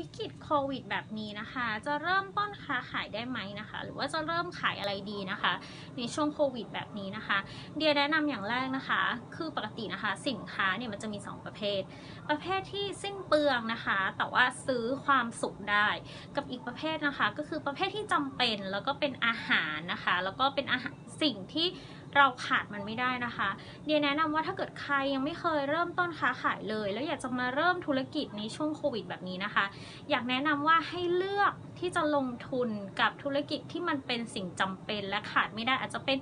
วิกฤตโควิดแบบนี้นะคะ จะเริ่มต้นค้าขายได้ไหมนะคะ หรือว่าจะเริ่มขายอะไรดีนะคะ ในช่วงโควิดแบบนี้นะคะ เดียแนะนำอย่างแรกนะคะ คือปกตินะคะสินค้าเนี่ยมันจะมี 2 ประเภท ประเภทที่สิ้นเปลืองนะคะ แต่ว่าซื้อความสุขได้ กับอีกประเภทนะคะ ก็คือประเภทที่จำเป็นแล้วก็เป็นอาหารนะคะ แล้วก็เป็นอาหารสิ่งที่ เราขาดมันไม่ได้นะคะ เดียแนะนำว่าถ้าเกิดใครยังไม่เคยเริ่มต้นค้าขายเลย แล้วอยากจะมาเริ่มธุรกิจในช่วงโควิดแบบนี้นะคะ อยากแนะนำว่าให้เลือก ที่จะลงทุนกับธุรกิจที่มันเป็นสิ่งจำเป็นและขาดไม่ได้อาจจะเป็น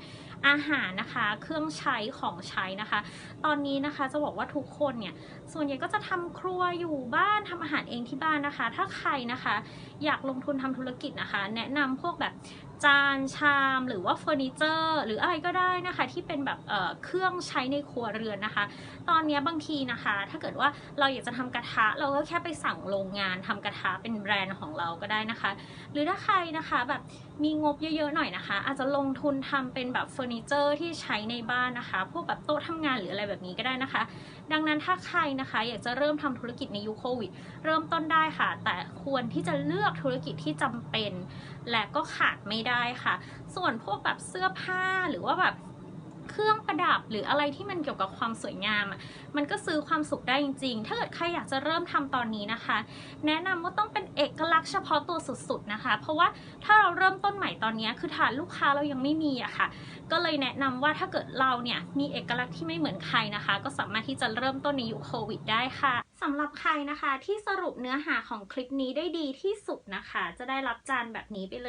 อาหารนะคะ เครื่องใช้ของใช้นะคะ ตอนนี้นะคะจะบอกว่าทุกคนเนี่ยส่วนใหญ่ก็จะทำครัวอยู่บ้านทำอาหารเองที่บ้านนะคะ ถ้าใครนะคะอยากลงทุนทำธุรกิจนะคะ แนะนำพวกแบบจานชามหรือว่าเฟอร์นิเจอร์หรืออะไรก็ได้นะคะ ที่เป็นแบบเเครื่องใช้ในครัวเรือนนะคะ ตอนนี้บางทีนะคะ ถ้าเกิดว่าเราอยากจะทำกระทะเราก็แค่ไปสั่งโรงงานทำกระทะเป็นแบรนด์ของเราก็ได้นะคะหรือถ้าใครนะคะแบบมีงบเยอะๆหน่อยนะคะ อาจจะลงทุนทำเป็นแบบเฟอร์นิเจอร์ที่ใช้ในบ้านนะคะ พวกแบบโต๊ะทำงานหรืออะไรแบบนี้ก็ได้นะคะ ดังนั้นถ้าใครนะคะอยากจะเริ่มทำธุรกิจในยุคโควิดเริ่มต้นได้ค่ะ แต่ควรที่จะเลือกธุรกิจที่จำเป็น และก็ขาดไม่ได้ค่ะ ส่วนพวกแบบเสื้อผ้าหรือว่าแบบ เครื่องประดับหรืออะไรที่มันเกี่ยวกับความสวยงามอะมันก็ซื้อความสุขได้จริง ๆ ถ้าเกิดใครอยากจะเริ่มทำตอนนี้นะคะ แนะนำว่าต้องเป็นเอกลักษณ์เฉพาะตัวสุดๆนะคะ เพราะว่าถ้าเราเริ่มต้นใหม่ตอนนี้คือฐานลูกค้าเรายังไม่มีอะค่ะ ก็เลยแนะนำว่าถ้าเกิดเราเนี่ยมีเอกลักษณ์ที่ไม่เหมือนใครนะคะ ก็สามารถที่จะเริ่มต้นในยุคโควิดได้ค่ะสำหรับใครนะคะที่สรุปเนื้อหาของคลิปนี้ได้ดีที่สุดนะคะ จะได้รับจานแบบนี้ไปเลย